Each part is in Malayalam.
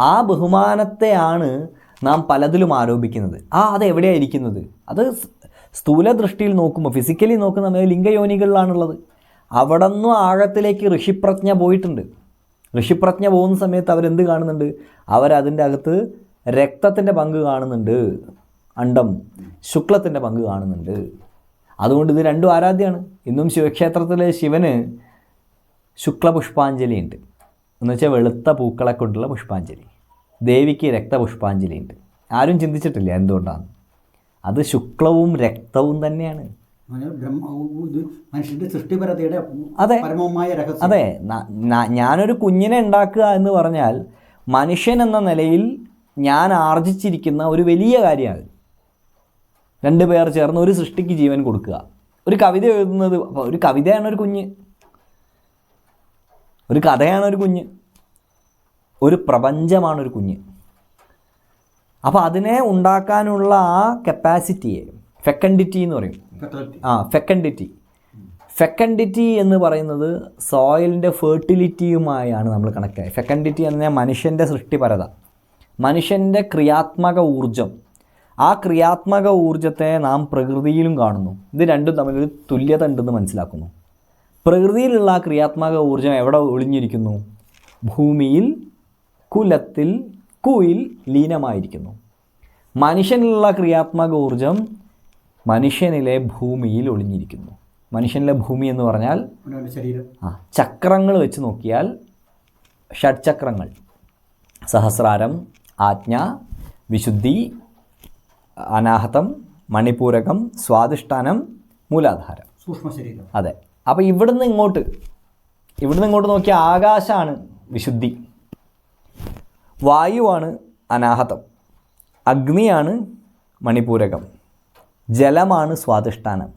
ആ ബഹുമാനത്തെയാണ് നാം പലതിലും ആരോപിക്കുന്നത്. ആ അത് എവിടെയാണ് ഇരിക്കുന്നത്? അത് സ്ഥൂല ദൃഷ്ടിയിൽ നോക്കുമ്പോൾ ഫിസിക്കലി നോക്കുന്ന ലിംഗയോനികളിലാണുള്ളത്. അവിടെ നിന്നും ആഴത്തിലേക്ക് ഋഷിപ്രജ്ഞ പോയിട്ടുണ്ട്. ഋഷിപ്രജ്ഞ പോകുന്ന സമയത്ത് അവരെന്ത് കാണുന്നുണ്ട്? അവരതിന്റെ അകത്ത് രക്തത്തിന്റെ പങ്ക് കാണുന്നുണ്ട്. അണ്ടം ശുക്ലത്തിന്റെ പങ്ക് കാണുന്നുണ്ട്. അതുകൊണ്ട് ഇത് രണ്ടും ആരാധ്യമാണ് ഇന്നും ശിവക്ഷേത്രത്തിലെ ശിവന് ശുക്ലപുഷ്പാഞ്ജലി ഉണ്ട് എന്നുവെച്ചാൽ വെളുത്ത പൂക്കളെ കൊണ്ടുള്ള പുഷ്പാഞ്ജലി. ദേവിക്ക് രക്തപുഷ്പാഞ്ജലി ഉണ്ട് ആരും ചിന്തിച്ചിട്ടില്ല എന്തുകൊണ്ടാണ്? അത് ശുക്ലവും രക്തവും തന്നെയാണ്. മനുഷ്യന്റെ സൃഷ്ടിപരതയുടെ അതെ. പരമമായ രഹസ്യം. അതെ. ഞാനൊരു കുഞ്ഞിനെ ഉണ്ടാക്കുക എന്ന് പറഞ്ഞാൽ മനുഷ്യൻ എന്ന നിലയിൽ ഞാൻ ആർജിച്ചിരിക്കുന്ന ഒരു വലിയ കാര്യമാണ്. രണ്ട് പേർ ചേർന്ന് ഒരു സൃഷ്ടിക്ക് ജീവൻ കൊടുക്കുക. ഒരു കവിത എഴുതുന്നത് ഒരു കവിതയാണ് ഒരു കുഞ്ഞ്. ഒരു കഥയാണ് ഒരു കുഞ്ഞ്. ഒരു പ്രപഞ്ചമാണ് ഒരു കുഞ്ഞ്. അപ്പോൾ അതിനെ ഉണ്ടാക്കാനുള്ള ആ കപ്പാസിറ്റിയെ ഫെക്കൻഡിറ്റി എന്ന് പറയും. ആ ഫെക്കൻഡിറ്റി ഫെക്കൻഡിറ്റി എന്ന് പറയുന്നത് സോയിലിന്റെ ഫെർട്ടിലിറ്റിയുമായാണ് നമ്മൾ കണക്കായി ഫെക്കൻഡിറ്റി എന്ന് പറഞ്ഞാൽ മനുഷ്യന്റെ സൃഷ്ടിപരത. മനുഷ്യന്റെ ക്രിയാത്മക ഊർജം ആ ക്രിയാത്മക ഊർജത്തെ നാം പ്രകൃതിയിലും കാണുന്നു. ഇത് രണ്ടും തമ്മിലൊരു തുല്യത ഉണ്ടെന്ന് മനസ്സിലാക്കുന്നു. പ്രകൃതിയിലുള്ള ആ ക്രിയാത്മക ഊർജം എവിടെ ഒളിഞ്ഞിരിക്കുന്നു? ഭൂമിയിൽ കുലത്തിൽ കുയിൽ ലീനമായിരിക്കുന്നു. മനുഷ്യനിലുള്ള ക്രിയാത്മക ഊർജം മനുഷ്യനിലെ ഭൂമിയിൽ ഒളിഞ്ഞിരിക്കുന്നു. മനുഷ്യനിലെ ഭൂമി എന്ന് പറഞ്ഞാൽ ആ ചക്രങ്ങൾ വെച്ച് നോക്കിയാൽ ഷഡ്ചക്രങ്ങൾ. സഹസ്രാരം ആജ്ഞ വിശുദ്ധി അനാഹതം മണിപൂരകം സ്വാദിഷ്ഠാനം മൂലാധാരം. സൂക്ഷ്മശരീരം. അതെ. അപ്പോൾ ഇവിടുന്ന് ഇങ്ങോട്ട് ഇവിടുന്ന് ഇങ്ങോട്ട് നോക്കിയ ആകാശമാണ് വിശുദ്ധി. വായുവാണ് അനാഹതം. അഗ്നിയാണ് മണിപൂരകം. ജലമാണ് സ്വാധിഷ്ഠാനം.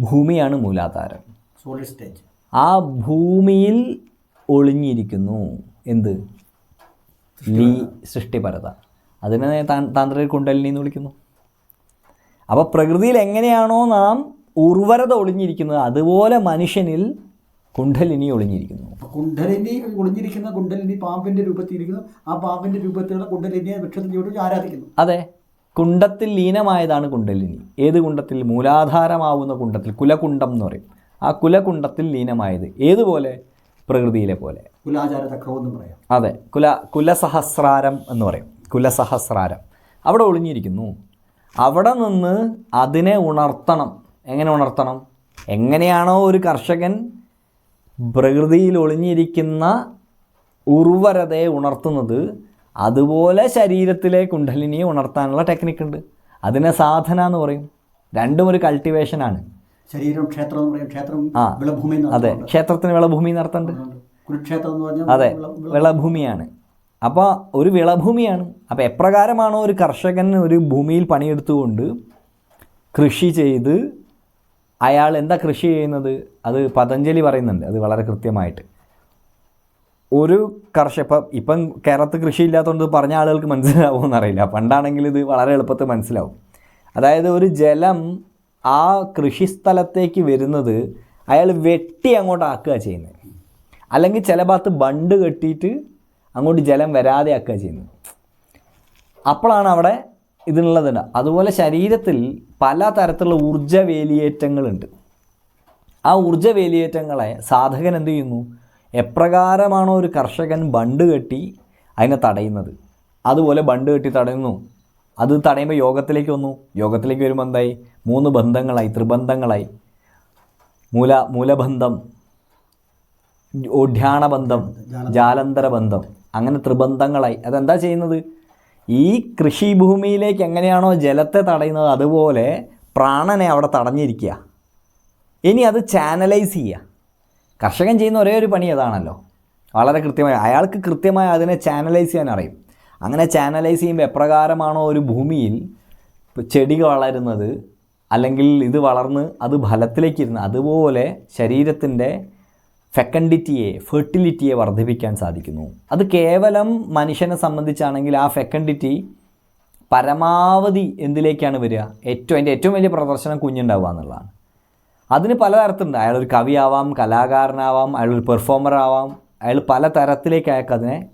ഭൂമിയാണ് മൂലാധാരം. സോളിഡ് സ്റ്റേജ് ആ ഭൂമിയിൽ ഒളിഞ്ഞിരിക്കുന്നു. എന്ത്? ലീ സൃഷ്ടിപരത. അതിനെ താൻ താന്ത്രിക കുണ്ടലിനി എന്ന് വിളിക്കുന്നു. അപ്പോൾ പ്രകൃതിയിൽ എങ്ങനെയാണോ നാം ഉർവരത ഒളിഞ്ഞിരിക്കുന്നത് അതുപോലെ മനുഷ്യനിൽ കുണ്ഡലിനി ഒളിഞ്ഞിരിക്കുന്നു. കുണ്ഡലിനി കുണ്ടലിനി ഒളിഞ്ഞിരിക്കുന്ന കുണ്ടലിനി പാമ്പിന്റെ രൂപത്തിലിരിക്കുന്നു ആ പാമ്പിന്റെ രൂപത്തിലുള്ള കുണ്ടലിനിയെ വൃക്ഷത്തിനോട് ആരാധിക്കുന്നു? അതെ. കുണ്ടത്തിൽ ലീനമായതാണ് കുണ്ടലിനി ഏത് കുണ്ടത്തിൽ മൂലാധാരമാവുന്ന കുണ്ടത്തിൽ കുലകുണ്ടം എന്ന് പറയും. ആ കുലകുണ്ടത്തിൽ ലീനമായത് ഏതുപോലെ? പ്രകൃതിയിലെ പോലെ. കുലാചാര എന്നും പറയാം. അതെ. കുല കുലസഹസ്രാരം എന്ന് പറയും. കുലസഹസ്രാരം. അവിടെ ഒളിഞ്ഞിരിക്കുന്നു. അവിടെ നിന്ന് അതിനെ ഉണർത്തണം. എങ്ങനെ ഉണർത്തണം? എങ്ങനെയാണോ ഒരു കർഷകൻ പ്രകൃതിയിൽ ഒളിഞ്ഞിരിക്കുന്ന ഉർവരതയെ ഉണർത്തുന്നത് അതുപോലെ ശരീരത്തിലെ കുണ്ടലിനിയെ ഉണർത്താനുള്ള ടെക്നിക്ക് ഉണ്ട്. അതിനെ സാധന എന്ന് പറയും. രണ്ടും ഒരു കൾട്ടിവേഷനാണ് ശരീരം ക്ഷേത്രം ക്ഷേത്രം ആ. വിളഭൂമി അതെ. ക്ഷേത്രത്തിന് വിളഭൂമി നടത്തുന്നുണ്ട് കുരുക്ഷേത്രം എന്ന് പറഞ്ഞാൽ അതെ. വിള- വിള- വിളഭൂമിയാണ്. അപ്പോൾ ഒരു വിളഭൂമിയാണ്. അപ്പോൾ എപ്രകാരമാണോ ഒരു കർഷകൻ ഒരു ഭൂമിയിൽ പണിയെടുത്തുകൊണ്ട് കൃഷി ചെയ്ത് അയാൾ എന്താ കൃഷി ചെയ്യുന്നത്? അത് പതഞ്ജലി പറയുന്നുണ്ട്. അത് വളരെ കൃത്യമായിട്ട്. ഒരു കർഷക ഇപ്പം ഇപ്പം കേരളത്തിൽ കൃഷി ഇല്ലാത്തതുകൊണ്ട് പറഞ്ഞ ആളുകൾക്ക് മനസ്സിലാവുമെന്ന് അറിയില്ല പണ്ടാണെങ്കിൽ ഇത് വളരെ എളുപ്പത്തിൽ മനസ്സിലാവും. അതായത് ഒരു ജലം ആ കൃഷി സ്ഥലത്തേക്ക് വരുന്നത് അയാൾ വെട്ടി അങ്ങോട്ട് ആക്കുക ചെയ്യുന്നത്. അല്ലെങ്കിൽ ചില ഭാഗത്ത് ബണ്ട് കെട്ടിയിട്ട് അങ്ങോട്ട് ജലം വരാതെ ആക്കുക ചെയ്യുന്നത്. അപ്പോഴാണ് അവിടെ ഇതിനുള്ളതുണ്ട് അതുപോലെ ശരീരത്തിൽ പല തരത്തിലുള്ള ഊർജ വേലിയേറ്റങ്ങളുണ്ട് ആ ഊർജ വേലിയേറ്റങ്ങളെ സാധകൻ എന്ത് ചെയ്യുന്നു? എപ്രകാരമാണോ ഒരു കർഷകൻ ബണ്ട് കെട്ടി അതിനെ തടയുന്നത്. അതുപോലെ ബണ്ട് കെട്ടി തടയുന്നു. അത് തടയുമ്പോൾ യോഗത്തിലേക്ക് വന്നു. യോഗത്തിലേക്ക് വരുമ്പോൾ എന്തായി? മൂന്ന് ബന്ധങ്ങളായി ത്രിബന്ധങ്ങളായി. മൂല മൂലബന്ധം ഓഢ്യാണബന്ധം ജാലന്തര ബന്ധം. അങ്ങനെ ത്രിബന്ധങ്ങളായി. അതെന്താ ചെയ്യുന്നത്? ഈ കൃഷിഭൂമിയിലേക്ക് എങ്ങനെയാണോ ജലത്തെ തടയുന്നത് അതുപോലെ പ്രാണനെ അവിടെ തടഞ്ഞിരിക്കുക. ഇനി അത് ചാനലൈസ് ചെയ്യുക. കർഷകൻ ചെയ്യുന്ന ഒരേ ഒരു പണി അതാണല്ലോ. വളരെ കൃത്യമായി അയാൾക്ക് കൃത്യമായി അതിനെ ചാനലൈസ് ചെയ്യാൻ അറിയും. അങ്ങനെ ചാനലൈസ് ചെയ്യുമ്പോൾ എപ്രകാരമാണോ ഒരു ഭൂമിയിൽ ചെടി വളരുന്നത് അല്ലെങ്കിൽ ഇത് വളർന്ന് അത് ഫലത്തിലേക്ക് ഇരുന്ന് അതുപോലെ ശരീരത്തിന്റെ ഫെക്കൻഡിറ്റിയെ ഫെർട്ടിലിറ്റിയെ വർദ്ധിപ്പിക്കാൻ സാധിക്കുന്നു. അത് കേവലം മനുഷ്യനെ സംബന്ധിച്ചാണെങ്കിൽ ആ ഫെക്കൻഡിറ്റി പരമാവധി എന്തിലേക്കാണ് വരിക? ഏറ്റവും അതിന്റെ ഏറ്റവും വലിയ പ്രദർശനം കുഞ്ഞുണ്ടാവുക എന്നുള്ളതാണ്. അതിന് പലതരത്തിലുണ്ട്. അയാളൊരു കവിയാവാം കലാകാരനാവാം അയാളൊരു പെർഫോമർ ആവാം. അയാൾ പല തരത്തിലേക്ക് അയാൾക്ക് അതിനെ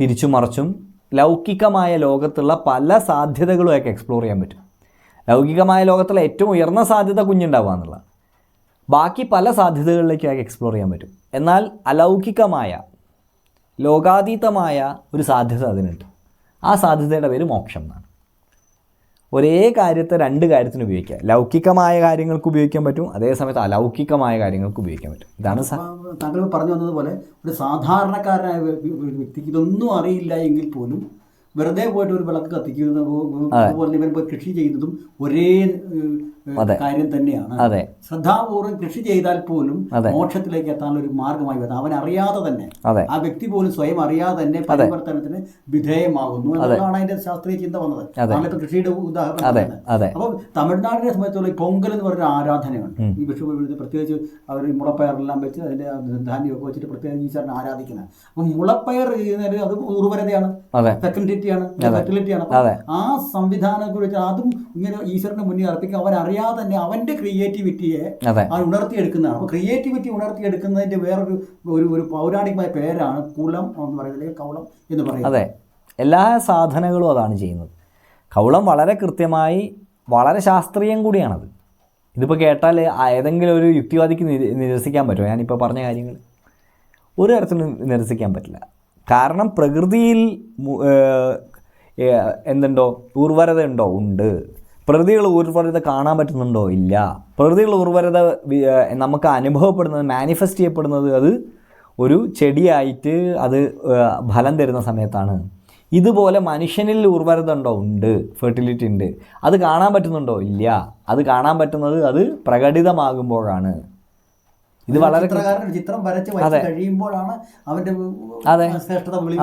തിരിച്ചു മറിച്ചും ലൗകികമായ ലോകത്തുള്ള പല സാധ്യതകളും അയാൾക്ക് എക്സ്പ്ലോർ ചെയ്യാൻ പറ്റും. ലൗകികമായ ലോകത്തുള്ള ഏറ്റവും ഉയർന്ന സാധ്യത കുഞ്ഞുണ്ടാവുക എന്നുള്ള ബാക്കി പല സാധ്യതകളിലേക്കും അയാൾക്ക് എക്സ്പ്ലോർ ചെയ്യാൻ പറ്റും. എന്നാൽ അലൗകികമായ ലോകാതീതമായ ഒരു സാധ്യത അതിനുണ്ട്. ആ സാധ്യതയുടെ പേര് മോക്ഷം എന്നാണ്. ഒരേ കാര്യത്തെ രണ്ട് കാര്യത്തിന് ഉപയോഗിക്കുക. ലൗകികമായ കാര്യങ്ങൾക്ക് ഉപയോഗിക്കാൻ പറ്റും അതേസമയത്ത് അലൗകികമായ കാര്യങ്ങൾക്ക് ഉപയോഗിക്കാൻ പറ്റും. ഇതാണ് താങ്കൾ പറഞ്ഞു വന്നതുപോലെ ഒരു സാധാരണക്കാരനായ വ്യക്തിക്ക് ഇതൊന്നും അറിയില്ല എങ്കിൽ പോലും വെറുതെ പോയിട്ട് ഒരു വിളക്ക് കത്തിക്കുന്നതും അതുപോലെ ഇവൻ പോയി കൃഷി ചെയ്യുന്നതും ഒരേ കാര്യം തന്നെയാണ്. ശ്രദ്ധാപൂർവം കൃഷി ചെയ്താൽ പോലും മോക്ഷത്തിലേക്ക് എത്താനുള്ള ഒരു മാർഗമായി വരുന്നത് അവൻ അറിയാതെ തന്നെ ആ വ്യക്തി പോലും സ്വയം അറിയാതെ തന്നെ പരിവർത്തനത്തിന് വിധേയമാകുന്നു എന്നതാണ് അതിന്റെ ശാസ്ത്രീയ ചിന്ത വന്നത്. നമ്മളിപ്പോ കൃഷിയുടെ ഉദാഹരണം അപ്പൊ തമിഴ്നാടിനെ സംബന്ധിച്ചുള്ള ഈ പൊങ്കൽ എന്ന് പറഞ്ഞ ആരാധനയുണ്ട്. ഈ വിഷു പ്രത്യേകിച്ച് അവർ മുളപ്പയറെല്ലാം വെച്ച് അതിന്റെ ധാന്യമൊക്കെ വെച്ചിട്ട് പ്രത്യേകിച്ച് ഈശ്വരനെ ആരാധിക്കുന്നത്. അപ്പൊ മുളപ്പയർ ചെയ്യുന്നതിന് അത് ഉർവരതയാണ് അതെ. ഫെർട്ടിലിറ്റിയാണ് അതെ. ആ സംവിധാനം കുറിച്ച് അതും ഇങ്ങനെ ഈശ്വരന് മുന്നിൽ അർപ്പിക്കുക അവൻ അറിയാതെ തന്നെ അവന്റെ ക്രിയേറ്റിവിറ്റിയെ അവൻ ഉണർത്തിയെടുക്കുന്നതാണ്. അപ്പോൾ ക്രിയേറ്റിവിറ്റി ഉണർത്തിയെടുക്കുന്നതിന്റെ വേറൊരു ഒരു ഒരു പൗരാണികമായ പേരാണ് കുളം എന്ന് പറയുന്നത് കൗളം എന്ന് പറയുന്നത്. അതെ. എല്ലാ സാധനങ്ങളും അതാണ് ചെയ്യുന്നത്. കൗളം വളരെ കൃത്യമായി വളരെ ശാസ്ത്രീയം കൂടിയാണത്. ഇതിപ്പോൾ കേട്ടാൽ ഏതെങ്കിലും ഒരു യുക്തിവാദിക്ക് നിര- നിരസിക്കാൻ പറ്റുമോ? ഞാനിപ്പോൾ പറഞ്ഞ കാര്യങ്ങൾ ഒരു തരത്തിലും നിരസിക്കാൻ പറ്റില്ല. കാരണം പ്രകൃതിയിൽ എന്തുണ്ടോ ഉർവരത ഉണ്ടോ. ഉണ്ട് പ്രകൃതികൾ ഉർവരത കാണാൻ പറ്റുന്നുണ്ടോ? ഇല്ല. പ്രകൃതികൾ ഉർവരത നമുക്ക് അനുഭവപ്പെടുന്നത് മാനിഫെസ്റ്റ് ചെയ്യപ്പെടുന്നത് അത് ഒരു ചെടിയായിട്ട് അത് ഫലം തരുന്ന സമയത്താണ്. ഇതുപോലെ മനുഷ്യനിൽ ഉർവരത ഉണ്ടോ? ഉണ്ട്. ഫെർട്ടിലിറ്റി ഉണ്ട്. അത് കാണാൻ പറ്റുന്നുണ്ടോ? ഇല്ല. അത് കാണാൻ പറ്റുന്നത് അത് പ്രകടിതമാകുമ്പോഴാണ്. ഇത് വളരെ ചിത്രം വരച്ച് വരച്ച് കഴിയുമ്പോഴാണ് അവന്റെ അതെ.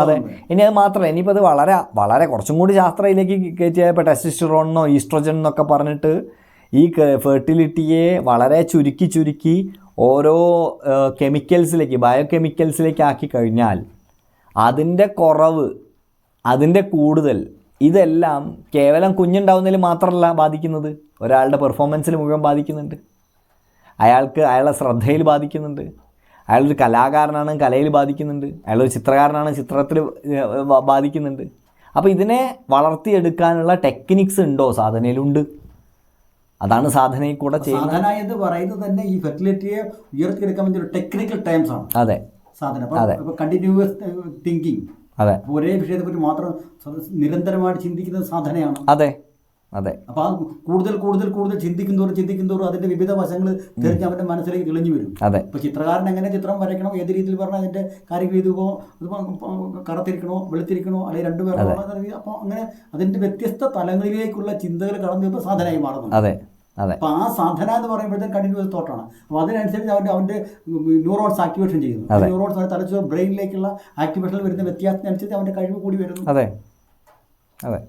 അതെ. ഇനി അത് മാത്രമല്ല ഇനിയിപ്പോൾ അത് വളരെ വളരെ കുറച്ചും കൂടി ശാസ്ത്രയിലേക്ക് കയറ്റിയ ഇപ്പോൾ ടെസ്റ്റിസ്റ്ററോണെന്നോ ഈസ്ട്രോജൻ എന്നൊക്കെ പറഞ്ഞിട്ട് ഈ ഫെർട്ടിലിറ്റിയെ വളരെ ചുരുക്കി ചുരുക്കി ഓരോ കെമിക്കൽസിലേക്ക് ബയോ കെമിക്കൽസിലേക്ക് ആക്കി കഴിഞ്ഞാൽ അതിന്റെ കുറവ് അതിന്റെ കൂടുതൽ ഇതെല്ലാം കേവലം കുഞ്ഞുണ്ടാവുന്നതിൽ മാത്രമല്ല ബാധിക്കുന്നത്. ഒരാളുടെ പെർഫോമൻസിൽ മുഴുവൻ ബാധിക്കുന്നുണ്ട്. അയാൾക്ക് അയാളുടെ ശ്രദ്ധയിൽ ബാധിക്കുന്നുണ്ട്. അയാളൊരു കലാകാരനാണ് കലയിൽ ബാധിക്കുന്നുണ്ട്. അയാളൊരു ചിത്രകാരനാണ് ചിത്രത്തിൽ ബാധിക്കുന്നുണ്ട്. അപ്പോൾ ഇതിനെ വളർത്തിയെടുക്കാനുള്ള ടെക്നിക്സ് ഉണ്ടോ? സാധനയിലുണ്ട്. അതാണ് സാധനയിൽ കൂടെ ചെയ്യുന്നത്. സാധന എന്ന് പറയുന്നത് തന്നെ ഈ ഫെർട്ടിലിറ്റിയെ ഉയർത്തിയെടുക്കാൻ വേണ്ടി ഒരു ടെക്നിക്കൽ ടൈംസ് ആണ് അതെ. സാധന. അപ്പൊ കണ്ടിന്യൂസ് തിങ്കിങ് അതെ. ഒരേ വിഷയത്തെക്കുറിച്ച് മാത്രം നിരന്തരമായിട്ട് ചിന്തിക്കുന്ന സാധനയാണ്. അതെ. അതെ. അപ്പൊ ആ കൂടുതൽ കൂടുതൽ കൂടുതൽ ചിന്തിക്കുന്നതോറും ചിന്തിക്കുന്നതോറും അതിന്റെ വിവിധ വശങ്ങൾ തിരിഞ്ഞ് അവന്റെ മനസ്സിലേക്ക് തെളിഞ്ഞു വരും. അതെ. ഇപ്പൊ ചിത്രകാരൻ എങ്ങനെ ചിത്രം വരയ്ക്കണം ഏത് രീതിയിൽ പറഞ്ഞാൽ അതിന്റെ കാര്യങ്ങൾ എഴുതുമോ കറുത്തിരിക്കണോ വെളുത്തിരിക്കണോ അല്ലെങ്കിൽ രണ്ടു പേരണോ അപ്പോൾ അങ്ങനെ അതിന്റെ വ്യത്യസ്ത തലങ്ങളിലേക്കുള്ള ചിന്തകൾ കടന്നു വരുമ്പോൾ സാധനമായി മാറുന്നു അതെ. അതെ. അപ്പോൾ ആ സാധന എന്ന് പറയുമ്പോഴത്തേക്ക് കണ്ടിന്യൂസ് തോട്ടാണ്. അപ്പൊ അതിനനുസരിച്ച് അവന്റെ അവന്റെ ന്യൂറോൺസ് ആക്ടിവേഷൻ ചെയ്യുന്നു. ന്യൂറോൺസ് തലച്ചോർ ബ്രെയിനിലേക്കുള്ള ആക്ടിവേഷനിൽ വരുന്ന വ്യത്യാസത്തിനനുസരിച്ച് അവന്റെ കഴിവ് കൂടി വരുന്നു. അതെ. അതെ.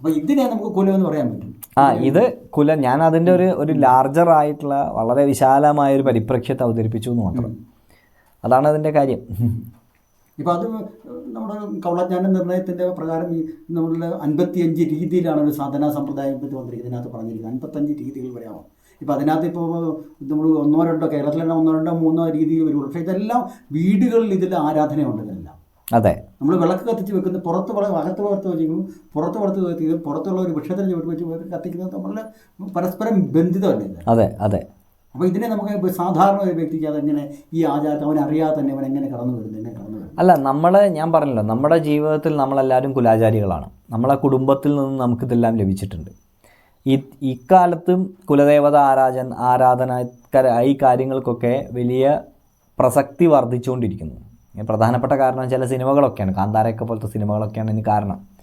ഇതിനെ നമുക്ക് കുലം എന്ന് പറയാൻ പറ്റും. ആ ഇത് കുല. ഞാൻ അതിന്റെ ഒരു ഒരു ലാർജർ ആയിട്ടുള്ള വളരെ വിശാലമായ ഒരു പരിപ്രക്ഷ്യത്തെ അവതരിപ്പിച്ചു എന്ന് മാത്രം. അതാണ് അതിന്റെ കാര്യം. ഇപ്പം അത് നമ്മുടെ കൗളജ്ഞാന നിർണയത്തിന്റെ പ്രകാരം ഈ നമ്മളുടെ അൻപത്തിയഞ്ച് രീതിയിലാണ് ഒരു സാധനാ സമ്പ്രദായം പറ്റി വന്നിരിക്കുന്നത്. ഇതിനകത്ത് പറഞ്ഞിരിക്കുന്നത്. അൻപത്തഞ്ച് രീതികൾ വരാമോ ഇപ്പം അതിനകത്ത് ഇപ്പോൾ നമ്മൾ ഒന്നോ രണ്ടോ കേരളത്തിൽ തന്നെ ഒന്നോ രണ്ടോ മൂന്നോ രീതിയിൽ വരുള്ളൂ പക്ഷേ ഇതെല്ലാം വീടുകളിൽ ഇതിൽ ആരാധനയുണ്ട് ഇതെല്ലാം. അതെ. നമ്മൾ വിളക്ക് കത്തിച്ച് വെക്കുന്നത് പുറത്ത് വള അകത്ത് പുറത്ത് വെച്ചിരിക്കും പുറത്ത് പുറത്ത് കത്തിക്കും പുറത്തുള്ള ഒരു വൃക്ഷത്തിന് ചുവട്ട് വെച്ച് കത്തിക്കുന്നത് നമ്മളുടെ പരസ്പരം ബന്ധിതമല്ലേ അതെ അതെ. അപ്പോൾ ഇതിനെ നമുക്ക് സാധാരണ ഒരു വ്യക്തിക്ക് അതെങ്ങനെ ഈ ആചാരത്തെ അവൻ അറിയാതെ തന്നെ അവൻ എങ്ങനെ കടന്നു വരുന്നത് എങ്ങനെ കടന്നു അല്ല നമ്മളെ ഞാൻ പറഞ്ഞല്ലോ നമ്മുടെ ജീവിതത്തിൽ നമ്മളെല്ലാവരും കുലാചാരികളാണ്. നമ്മളെ കുടുംബത്തിൽ നിന്ന് നമുക്കിതെല്ലാം ലഭിച്ചിട്ടുണ്ട്. ഈ ഇക്കാലത്തും കുലദേവത ആരാധന ആരാധന ഈ കാര്യങ്ങൾക്കൊക്കെ വലിയ പ്രസക്തി വർദ്ധിച്ചുകൊണ്ടിരിക്കുന്നു. പ്രധാനപ്പെട്ട കാരണം ചില സിനിമകളൊക്കെയാണ്. കാന്താരയൊക്കെ പോലത്തെ സിനിമകളൊക്കെയാണ് ഇതിന് കാരണം.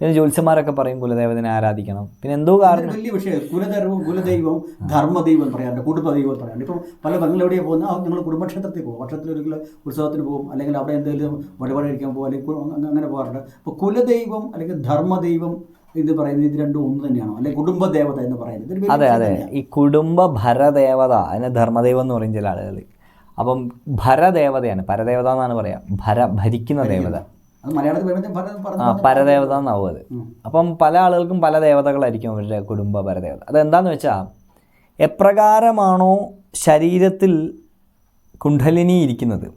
പിന്നെ ജ്യോത്സ്യന്മാരൊക്കെ പറയും കുലദേവതനെ ആരാധിക്കണം. പിന്നെ എന്തോ കാരണം വലിയ വിഷയം. കുലദൈവം കുലദൈവം ധർമ്മദൈവം എന്ന് പറയാറുണ്ട്. കുടുംബദൈവം എന്ന് പറയാറുണ്ട്. ഇപ്പം പല നിങ്ങൾ എവിടെയാണ് പോകുന്നത്? ആ നിങ്ങൾ കുടുംബക്ഷേത്രത്തിൽ പോകും. വർഷത്തിൽ ഒരു ഉത്സവത്തിന് പോകും. അല്ലെങ്കിൽ അവിടെ എന്തെങ്കിലും വഴിപാട് കഴിക്കാൻ പോകും. അല്ലെങ്കിൽ അങ്ങനെ പോകാറുണ്ട്. അപ്പോൾ കുലദൈവം അല്ലെങ്കിൽ ധർമ്മദൈവം എന്ന് പറയുന്നത് ഇത് രണ്ടും ഒന്ന് തന്നെയാണോ? അല്ലെങ്കിൽ കുടുംബദേവത എന്ന് പറയുന്നത്. അതെ അതെ. ഈ കുടുംബ ഭരദേവത അതിനെ ധർമ്മദൈവം എന്ന് പറയും ചില ആളുകൾ. അപ്പം ഭരദേവതയാണ് പരദേവത എന്നാണ് പറയാ. ഭര ഭരിക്കുന്ന ദേവത. ആ പരദേവത എന്നാവും അത്. അപ്പം പല ആളുകൾക്കും പല ദേവതകളായിരിക്കും അവരുടെ കുടുംബ പരദേവത. അതെന്താന്ന് വെച്ചാൽ എപ്രകാരമാണോ ശരീരത്തിൽ കുണ്ഠലിനി ഇരിക്കുന്നത്?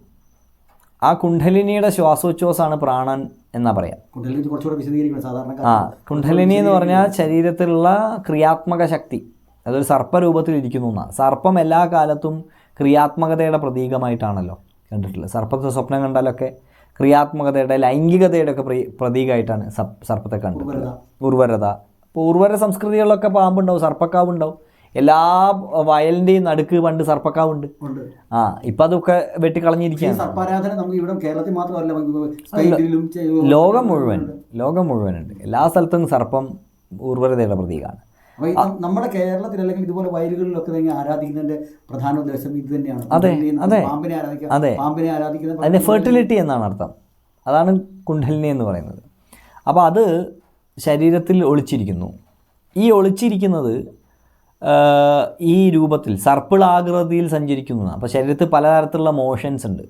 ആ കുണ്ഠലിനിയുടെ ശ്വാസോച്ഛ്വാസമാണ് പ്രാണൻ എന്നാ പറയാം. ആ കുണ്ഠലിനി എന്ന് പറഞ്ഞാൽ ശരീരത്തിലുള്ള ക്രിയാത്മക ശക്തി. അതൊരു സർപ്പരൂപത്തിൽ ഇരിക്കുന്നു എന്നാണ് സർപ്പം എല്ലാ കാലത്തും ക്രിയാത്മകതയുടെ പ്രതീകമായിട്ടാണല്ലോ കണ്ടിട്ടുള്ളത്. സർപ്പത്തെ സ്വപ്നം കണ്ടാലൊക്കെ ക്രിയാത്മകതയുടെ ലൈംഗികതയുടെ ഒക്കെ പ്രി- പ്രതീകമായിട്ടാണ് സർപ്പത്തെ കണ്ടിട്ടുള്ളത്. ഉർവരത. അപ്പോൾ ഉർവര സംസ്കൃതികളിലൊക്കെ പാമ്പുണ്ടാവും സർപ്പക്കാവുണ്ടാവും. എല്ലാ വയലിന്റെയും നടുക്ക് പണ്ട് സർപ്പക്കാവുണ്ട്. ഉണ്ട്. ആ ഇപ്പം അതൊക്കെ വെട്ടിക്കളഞ്ഞിരിക്കുകയാണ്. സർപ്പാരാധന നമുക്ക് ഇവിടെ കേരളത്തിൽ മാത്രമല്ല ലോകം മുഴുവൻ ലോകം മുഴുവനുണ്ട്. എല്ലാ സ്ഥലത്തും സർപ്പം ഉർവരതയുടെ പ്രതീകമാണ് അപ്പൊ നമ്മുടെ കേരളത്തിൽ അല്ലെങ്കിൽ ഇതുപോലെ വയലുകളിലൊക്കെ ആരാധിക്കുന്നതിന്റെ പ്രധാന ഉദ്ദേശം ഇത് തന്നെയാണ്. അതെ, അതെ. പാമ്പിനെ ആരാധിക്കുക അതെ. പാമ്പിനെ ആരാധിക്കുന്ന അതിന്റെ ഫെർട്ടിലിറ്റി എന്നാണ് അർത്ഥം. അതാണ് കുണ്ഡലിനി എന്ന് പറയുന്നത്. അപ്പോൾ അത് ശരീരത്തിൽ ഒളിച്ചിരിക്കുന്നു. ഈ ഒളിച്ചിരിക്കുന്നത് ഈ രൂപത്തിൽ സർപ്പിളാകൃതിയിൽ സഞ്ചരിക്കുന്നതാണ്. അപ്പോൾ ശരീരത്തിൽ പലതരത്തിലുള്ള മോഷൻസ് ഉണ്ട്.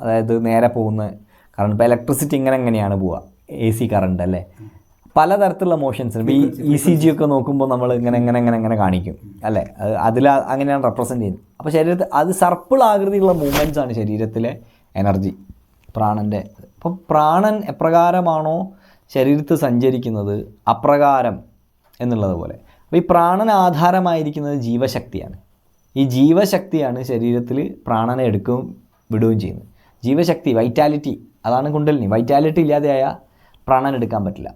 അതായത് നേരെ പോകുന്ന കറണ്ട് ഇപ്പോൾ ഇലക്ട്രിസിറ്റി ഇങ്ങനെ എങ്ങനെയാണ് പോവുക? എ സി കറണ്ട് അല്ലേ? പലതരത്തിലുള്ള മോഷൻസ് ഉണ്ട്. ഇപ്പോൾ ഈ ഇ സി ജി ഒക്കെ നോക്കുമ്പോൾ നമ്മൾ ഇങ്ങനെ ഇങ്ങനെ ഇങ്ങനെ ഇങ്ങനെ കാണിക്കും അല്ലേ? അത് അതിൽ അങ്ങനെയാണ് റെപ്രസെന്റ് ചെയ്യുന്നത്. അപ്പോൾ ശരീരത്തിൽ അത് സർപ്പിൾ ആകൃതിയുള്ള മൂവ്മെന്റ്സ് ആണ് ശരീരത്തിലെ എനർജി പ്രാണന്റെ അപ്പോൾ പ്രാണൻ എപ്രകാരമാണോ ശരീരത്തിൽ സഞ്ചരിക്കുന്നത് അപ്രകാരം എന്നുള്ളത് പോലെ. അപ്പോൾ ഈ പ്രാണൻ ആധാരമായിരിക്കുന്നത് ജീവശക്തിയാണ്. ഈ ജീവശക്തിയാണ് ശരീരത്തിൽ പ്രാണനെ എടുക്കുകയും വിടുകയും ചെയ്യുന്നത്. ജീവശക്തി വൈറ്റാലിറ്റി അതാണ് കുണ്ടലിനി. വൈറ്റാലിറ്റി ഇല്ലാതെയായ പ്രാണൻ എടുക്കാൻ പറ്റില്ല.